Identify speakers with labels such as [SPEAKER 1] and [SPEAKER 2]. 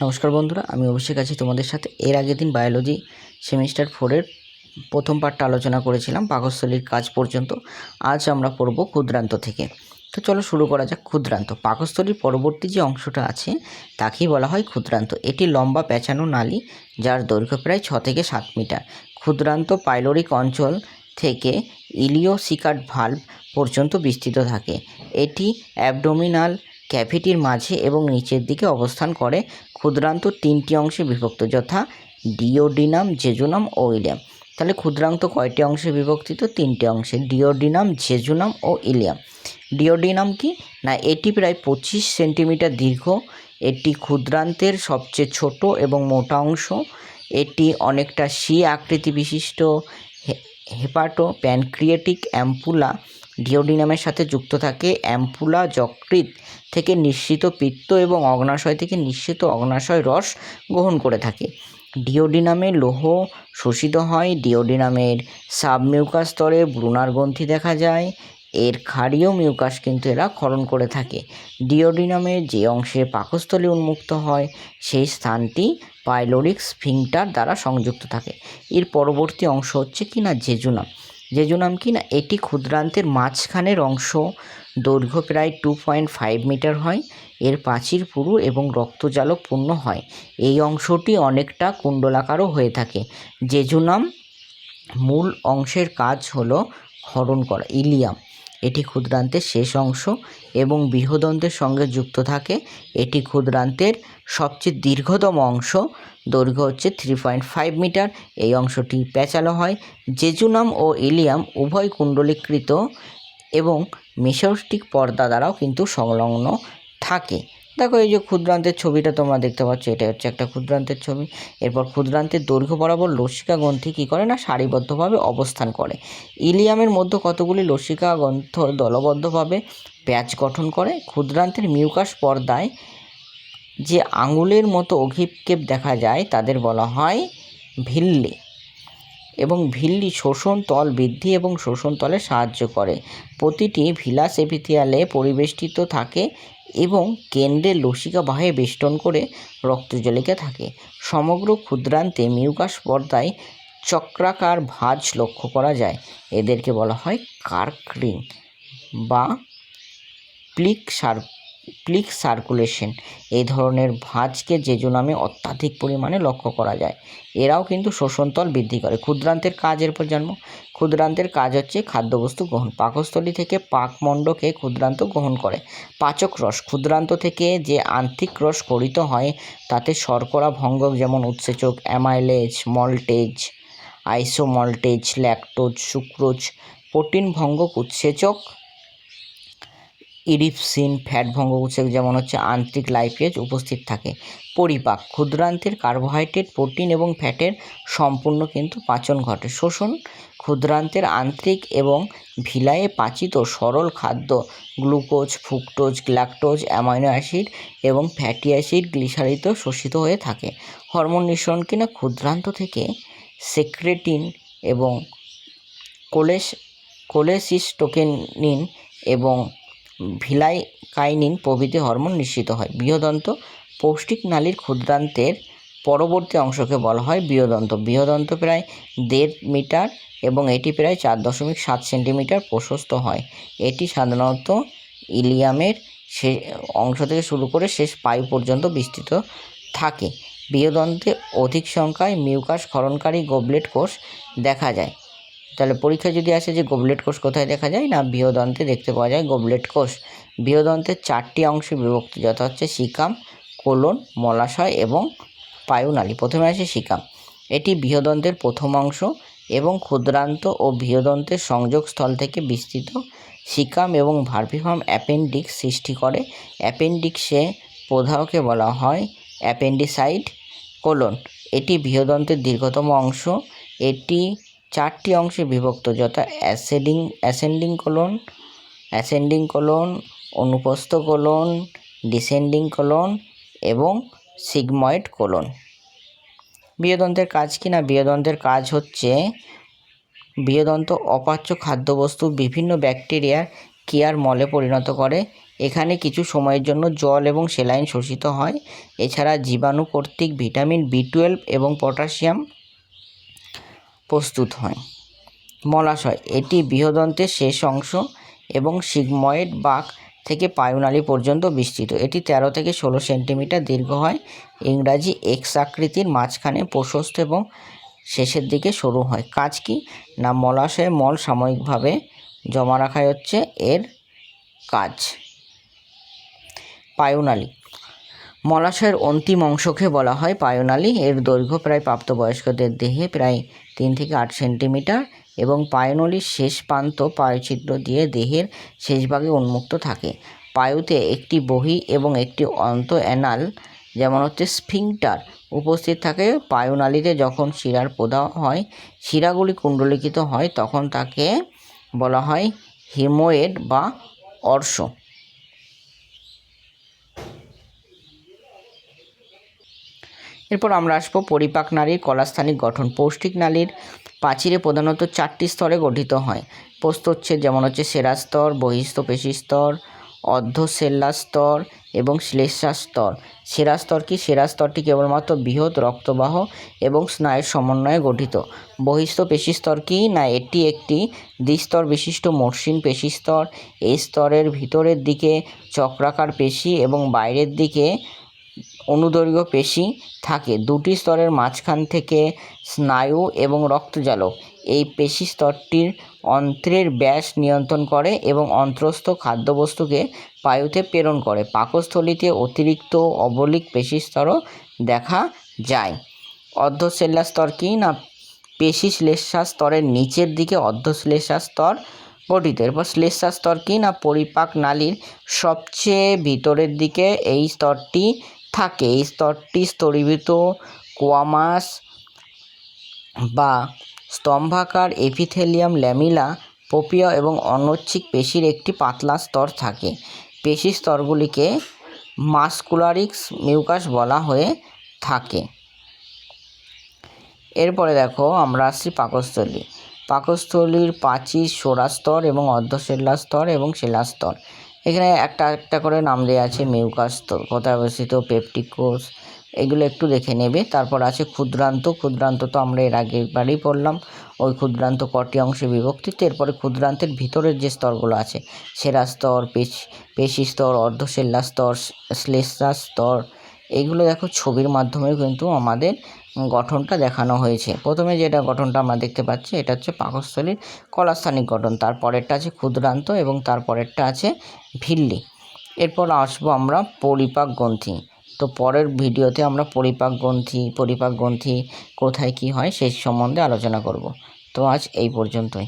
[SPEAKER 1] নমস্কার বন্ধুরা, আমি অভিষেক আছি তোমাদের সাথে। এর আগের দিন বায়োলজি সেমিস্টার ফোরের প্রথম পার্টটা আলোচনা করেছিলাম, পাকস্থলীর কাজ পর্যন্ত। আজ আমরা পড়ব ক্ষুদ্রান্ত থেকে। তো চলো শুরু করা যাক ক্ষুদ্রান্ত। পাকস্থলীর পরবর্তী যে অংশটা আছে, তাকেই বলা হয় ক্ষুদ্রান্ত। এটি লম্বা পেঁচানো নালী, যার দৈর্ঘ্য প্রায় ছ থেকে সাত মিটার। ক্ষুদ্রান্ত পাইলোরিক অঞ্চল থেকে ইলিওসিকাট ভাল্ব পর্যন্ত বিস্তৃত থাকে। এটি অ্যাবডোমিনাল ক্যাভিটির মাঝে এবং নিচের দিকে অবস্থান করে ক্ষুদ্রান্ত তিনটি অংশে বিভক্ত, যথা ডিওডিনাম, জেজুনাম ও ইলিয়াম। তাহলে ক্ষুদ্রান্ত কয়টি অংশে বিভক্তিত? তিনটি অংশে। ডিওডিনাম, জেজুনাম ও ইলিয়াম। ডিওডিনাম কি? না, এটি প্রায় পঁচিশ সেন্টিমিটার দীর্ঘ। এটি ক্ষুদ্রান্তের সবচেয়ে ছোট এবং মোটা অংশ। এটি অনেকটা সি আকৃতি বিশিষ্ট হেপাটো, প্যানক্রিয়েটিক, অ্যাম্পুলা ডিওডিনামের সাথে যুক্ত থাকে অ্যাম্পুলা, যকৃৎ থেকে নিঃসৃত পিত্ত এবং অগ্নাশয় থেকে নিঃসৃত অগ্নাশয় রস গ্রহণ করে থাকে। ডিওডিনামে লৌহ শোষিত হয়, ডিওডিনামের সাবমিউকাস স্তরে ব্রুনার গ্রন্থি দেখা যায়, এর ক্ষারীয় মিউকাস কিন্তু এরা ক্ষরণ করে থাকে। ডিওডিনামের যে অংশে পাকস্থলী উন্মুক্ত হয়, সেই স্থানটি পাইলোরিক স্ফিংটার দ্বারা সংযুক্ত থাকে। এর পরবর্তী অংশ হচ্ছে কি না জেজুনাম জেজুনাম কি না? এটি ক্ষুদ্রান্তের মাঝখানের অংশ। দৈর্ঘ্য প্রায় টু পয়েন্ট ফাইভ মিটার হয়। এর প্রাচীর পুরু এবং রক্তজালক পূর্ণ হয়। এই অংশটি অনেকটা কুণ্ডলাকারও হয়ে থাকে। জেজুনাম মূল অংশের কাজ হলো হরণ করা। ইলিয়াম। এটি ক্ষুদ্রান্তের শেষ অংশ এবং বৃহদন্তের সঙ্গে যুক্ত থাকে। এটি ক্ষুদ্রান্তের সবচেয়ে দীর্ঘতম অংশ। দৈর্ঘ্য হচ্ছে থ্রি পয়েন্ট ফাইভ মিটার এই অংশটি পেঁচালো হয়। জেজুনাম ও ইলিয়াম উভয় কুণ্ডলীকৃত এবং মেসোস্টিক পর্দা দ্বারাও কিন্তু সংলগ্ন থাকে। দেখো এই যে ক্ষুদ্রান্তের ছবিটা তোমরা দেখতে পাচ্ছ, এটা হচ্ছে একটা ক্ষুদ্রান্তের ছবি। এরপর ক্ষুদ্রান্তের দৈর্ঘ্য বরাবর লসিকা গ্রন্থি কী করে না? সারিবদ্ধভাবে অবস্থান করে। ইলিয়ামের মধ্যে কতগুলি লসিকা গ্রন্থ দলবদ্ধভাবে প্যাচ গঠন করে? ক্ষুদ্রান্তের মিউকাস পর্দায় যে আঙুলের মতো অভিক্ষেপ দেখা যায়, তাদের বলা হয় ভিল্লি। এবং ভিল্লি শোষণ তল বৃদ্ধি এবং শোষণ তলে সাহায্য করে। প্রতিটি ভিলাস এপিথিয়ালে পরিবেষ্টিত থাকে এবং কেন্দ্রে লসিকা বাহে বেষ্টন করে রক্তজলিকা থাকে। সমগ্র ক্ষুদ্রান্তে মিউকাস পর্দায় চক্রাকার ভাঁজ লক্ষ্য করা যায়। এদেরকে বলা হয় কার্করিং বা প্লিক সার প্লিক সার্কুলেশন এই ধরনের ভাঁজকে জেজু নামে অত্যাধিক পরিমাণে লক্ষ্য করা যায়। এরাও কিন্তু শোষণতল বৃদ্ধি করে। ক্ষুদ্রান্তের কাজের পর জানব ক্ষুদ্রান্তের কাজ হচ্ছে খাদ্যবস্তু গ্রহণ। পাকস্থলী থেকে পাকমণ্ডকে ক্ষুদ্রান্ত গ্রহণ করে। পাচক রস। ক্ষুদ্রান্ত থেকে যে আন্তিক রস করিত হয়, তাতে শর্করা, ভঙ্গক যেমন উৎসেচক, amylase, maltase, isomaltase, lactose, sucrose, protein ভঙ্গক উৎসেচক ইরিপসিন ফ্যাট ভঙ্গ উৎসেক যেমন হচ্ছে আন্ত্রিক লাইপেজ উপস্থিত থাকে। পরিপাক, ক্ষুদ্রান্তের কার্বোহাইড্রেট, প্রোটিন এবং ফ্যাটের সম্পূর্ণ কিন্তু পাচন ঘটে। শোষণ, ক্ষুদ্রান্তের আন্তরিক এবং ভিলায়ে পাচিত সরল খাদ্য glucose, fructose, galactose, amino acid এবং ফ্যাটি অ্যাসিড গ্লিসারিত শোষিত হয়ে থাকে। হরমোন নিঃসরণ কিনা ক্ষুদ্রান্ত থেকে সেক্রেটিন এবং কোলেস, কোলেসিস্টোকেনিন এবং ভিলাইকাইনিন প্রভৃতি হরমোন নিঃসৃত হয়। বৃহদন্ত পৌষ্টিক নালীর ক্ষুদ্রান্তের পরবর্তী অংশকে বলা হয় বৃহদন্ত। বৃহদন্ত প্রায় দেড় মিটার এবং এটি প্রায় চার দশমিক সাত সেন্টিমিটার প্রশস্ত হয়। এটি সাধারণত ইলিয়ামের সে অংশ থেকে শুরু করে শেষ পায়ু পর্যন্ত বিস্তৃত থাকে। বৃহদন্তে অধিক সংখ্যায় মিউকাস ক্ষরণকারী গোবলেট কোষ দেখা যায়। তাহলে পরীক্ষায় যদি আসে যে গোবলেট কোষ কোথায় দেখা যায়? না বৃহদন্তে দেখতে পাওয়া যায় গোবলেট কোষ। বৃহদন্তের চারটি অংশে বিভক্ত, যথা হচ্ছে সিকাম কোলন, মলাশয় এবং পায়ুনালী। প্রথমে আসে সিকাম এটি বৃহদন্তের প্রথম অংশ এবং ক্ষুদ্রান্ত ও বৃহদন্তের সংযোগস্থল থেকে বিস্তৃত। সিকাম এবং ভার্ভিফার্ম অ্যাপেন্ডিক্স সৃষ্টি করে। অ্যাপেন্ডিক্সে প্রধানকে বলা হয় অ্যাপেন্ডিসাইড কোলন। এটি বৃহদন্তের দীর্ঘতম অংশ। এটি চারটি অংশে বিভক্ত, যথা ascending ascending colon ascending colon অনুপস্থ colon descending colon এবং সিগময়েড কোলন বৃহদন্তের কাজ কি না? বৃহদন্তের কাজ হচ্ছে বৃহদন্ত অপাচ্য খাদ্যবস্তু বিভিন্ন ব্যাকটেরিয়ার কেয়ার মলে পরিণত করে। এখানে কিছু সময়ের জন্য জল এবং সেলাইন শোষিত হয়। এছাড়া জীবাণু কর্তৃক ভিটামিন বি টুয়েলভ এবং পটাশিয়াম প্রস্তুত হয়। মলাশয়, এটি বৃহদন্তের শেষ অংশ এবং সিগময়েড বাক থেকে পায়ুনালী পর্যন্ত বিস্তৃত। এটি তেরো থেকে ষোলো সেন্টিমিটার দীর্ঘ হয়। ইংরাজি এক্স আকৃতির মাঝখানে প্রশস্ত এবং শেষের দিকে সরু হয়। কাজ কি? না, মলাশয়ে মল সাময়িকভাবে জমা রাখাই হচ্ছে। এর কাজ। পায়ুনালী মলাশয়ের অন্তিম অংশকে বলা হয় পায়ুনালী। এর দৈর্ঘ্য প্রায় প্রাপ্তবয়স্কদের দেহে প্রায় তিন থেকে আট সেন্টিমিটার এবং পায়ুনলীর শেষ প্রান্ত পায়ুছিদ্র দিয়ে দেহের শেষভাগে উন্মুক্ত থাকে। পায়ুতে একটি বহি এবং একটি অন্ত অ্যানাল, যেমন হচ্ছে স্ফিংটার, উপস্থিত থাকে পায়ুনালীতে যখন শিরার প্রদাহ হয়, শিরাগুলি কুণ্ডলিখিত হয়, তখন তাকে বলা হয় হিমোয়েড বা অর্শ। এরপর আমরা আসব পরিপাক নালীর কলাস্থানিক গঠন। পৌষ্টিক নালীর প্রাচীরে প্রধানত চারটি স্তরে গঠিত হয়। প্রস্তচ্ছেদ যেমন হচ্ছে সেরা স্তর, বহিস্থ পেশি স্তর অর্ধসেল্লা স্তর এবং শ্লেষা স্তর। সেরা স্তর কি? সেরা স্তরটি কেবলমাত্র বৃহৎ রক্তবাহ এবং স্নায়ুর সমন্বয়ে গঠিত। বহিস্থ পেশি স্তর কি? না, এটি একটি দ্বিস্তর বিশিষ্ট মসৃণ পেশি স্তর। এই স্তরের ভিতরের দিকে চক্রাকার পেশি এবং বাইরের দিকে অনুদৈর্ঘ্য পেশি থাকে। দুটি স্তরের মাঝখান থেকে স্নায়ু এবং রক্তজালক এই পেশি স্তরটির অন্ত্রের ব্যাস নিয়ন্ত্রণ করে এবং অন্ত্রস্থ খাদ্যবস্তুকে পায়ুতে প্রেরণ করে। পাকস্থলীতে অতিরিক্ত অবলিক পেশি স্তরও দেখা যায়। অর্ধশ্লেষা স্তর কি না? পেশি শ্লেষা স্তরের নিচের দিকে অর্ধশ্লেষা স্তর গঠিত। এরপর শ্লেষা স্তর কি না? পরিপাক নালীর সবচেয়ে ভিতরের দিকে এই স্তরটি থাকে। এই স্তরটি স্তরীভূত কোয়ামাস বা স্তম্ভাকার এপিথেলিয়াম ল্যামিলা, পোপিয়া এবং অনৈচ্ছিক পেশির একটি পাতলা স্তর থাকে। পেশি স্তরগুলিকে মাসকুলারিক্স মিউকাস বলা হয়ে থাকে। এরপরে দেখো আমরা আসছি পাকস্থলী। পাকস্থলীর প্রাচীর সোরা স্তর এবং অর্ধশেলা স্তর এবং শিলা স্তর এখানে একটা একটা করে নাম দেওয়া আছে মিউকাস কোথায় অবস্থিত পেপটিক কোষ এগুলো একটু দেখে নেবে। তারপর আছে ক্ষুদ্রান্ত ক্ষুদ্রান্ত তো আমরা এর আগে আগেরবারই পড়লাম। ওই ক্ষুদ্রান্ত কটি অংশে বিভক্তিত, এরপরে ক্ষুদ্রান্তের ভিতরের যে স্তরগুলো আছে, সেরা স্তর, পেশি পেশি স্তর, অর্ধশেল্লা স্তর শ্লেষা স্তর, এগুলো দেখো ছবির মাধ্যমেও কিন্তু আমাদের গঠনটা দেখানো হয়েছে। প্রথমে যেটা গঠনটা আমরা দেখতে পাচ্ছি, এটা হচ্ছে পাকস্থলীর কলাস্থানিক গঠন। তারপরেরটা আছে ক্ষুদ্রান্ত এবং তারপরেরটা আছে ভিল্লি। এরপর আসব আমরা পরিপাক গ্রন্থি। তো পরের ভিডিওতে আমরা পরিপাক গ্রন্থি পরিপাক গ্রন্থি কোথায় কি হয় সেই সম্বন্ধে আলোচনা করব। তো আজ এই পর্যন্তই।